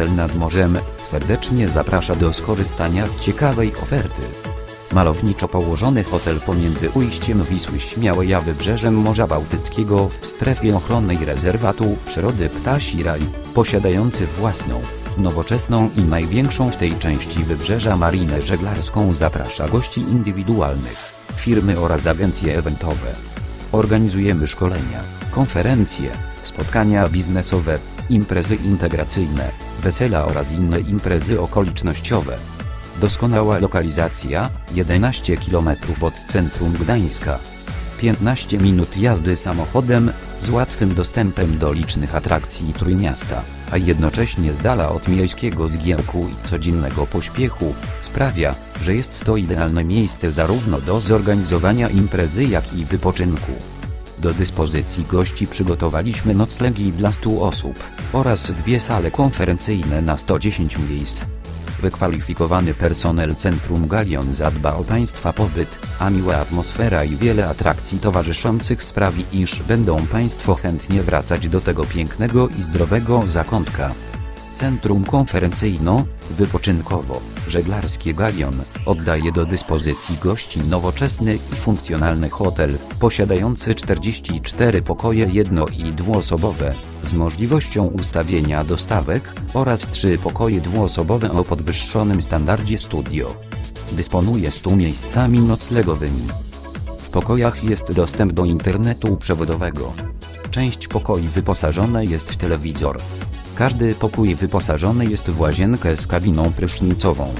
Hotel nad morzem serdecznie zaprasza do skorzystania z ciekawej oferty. Malowniczo położony hotel pomiędzy ujściem Wisły Śmiałej a wybrzeżem Morza Bałtyckiego w strefie ochronnej rezerwatu przyrody Ptasi Raj, posiadający własną, nowoczesną i największą w tej części wybrzeża marinę żeglarską zaprasza gości indywidualnych, firmy oraz agencje eventowe. Organizujemy szkolenia, konferencje, spotkania biznesowe, imprezy integracyjne, wesela oraz inne imprezy okolicznościowe. Doskonała lokalizacja, 11 km od centrum Gdańska. 15 minut jazdy samochodem, z łatwym dostępem do licznych atrakcji Trójmiasta, a jednocześnie z dala od miejskiego zgiełku i codziennego pośpiechu, sprawia, że jest to idealne miejsce zarówno do zorganizowania imprezy jak i wypoczynku. Do dyspozycji gości przygotowaliśmy noclegi dla 100 osób oraz dwie sale konferencyjne na 110 miejsc. Wykwalifikowany personel Centrum Galion zadba o Państwa pobyt, a miła atmosfera i wiele atrakcji towarzyszących sprawi, iż będą Państwo chętnie wracać do tego pięknego i zdrowego zakątka. Centrum konferencyjno-wypoczynkowo, żeglarskie Galion, oddaje do dyspozycji gości nowoczesny i funkcjonalny hotel, posiadający 44 pokoje jedno- i dwuosobowe, z możliwością ustawienia dostawek, oraz 3 pokoje dwuosobowe o podwyższonym standardzie studio. Dysponuje 100 miejscami noclegowymi. W pokojach jest dostęp do internetu przewodowego. Część pokoi wyposażona jest w telewizor. Każdy pokój wyposażony jest w łazienkę z kabiną prysznicową.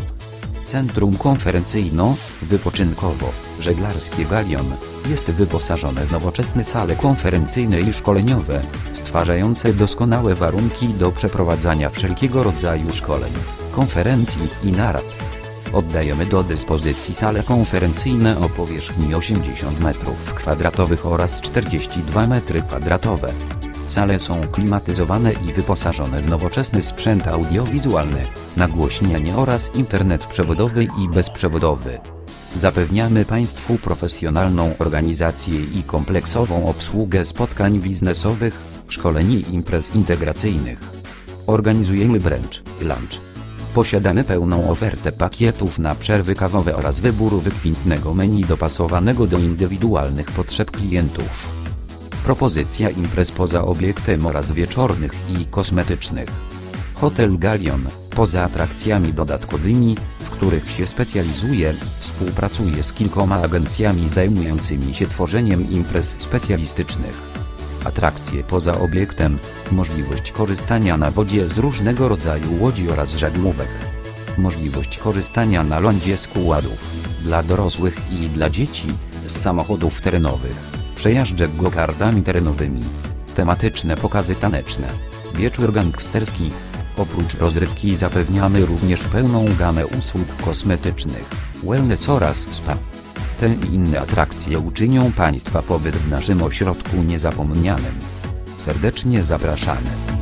Centrum konferencyjno-wypoczynkowo, żeglarskie Galion, jest wyposażone w nowoczesne sale konferencyjne i szkoleniowe, stwarzające doskonałe warunki do przeprowadzania wszelkiego rodzaju szkoleń, konferencji i narad. Oddajemy do dyspozycji sale konferencyjne o powierzchni 80 m2 oraz 42 m2. Sale są klimatyzowane i wyposażone w nowoczesny sprzęt audiowizualny, nagłośnienie oraz internet przewodowy i bezprzewodowy. Zapewniamy Państwu profesjonalną organizację i kompleksową obsługę spotkań biznesowych, szkoleń i imprez integracyjnych. Organizujemy brunch, lunch. Posiadamy pełną ofertę pakietów na przerwy kawowe oraz wybór wykwintnego menu dopasowanego do indywidualnych potrzeb klientów. Propozycja imprez poza obiektem oraz wieczornych i kosmetycznych. Hotel Galion, poza atrakcjami dodatkowymi, w których się specjalizuje, współpracuje z kilkoma agencjami zajmującymi się tworzeniem imprez specjalistycznych. Atrakcje poza obiektem, możliwość korzystania na wodzie z różnego rodzaju łodzi oraz żaglówek. Możliwość korzystania na lądzie z kładów, dla dorosłych i dla dzieci, z samochodów terenowych, przejażdżek go-kardami terenowymi. Tematyczne pokazy taneczne, wieczór gangsterski. Oprócz rozrywki zapewniamy również pełną gamę usług kosmetycznych, wellness oraz spa. Te i inne atrakcje uczynią Państwa pobyt w naszym ośrodku niezapomnianym. Serdecznie zapraszamy.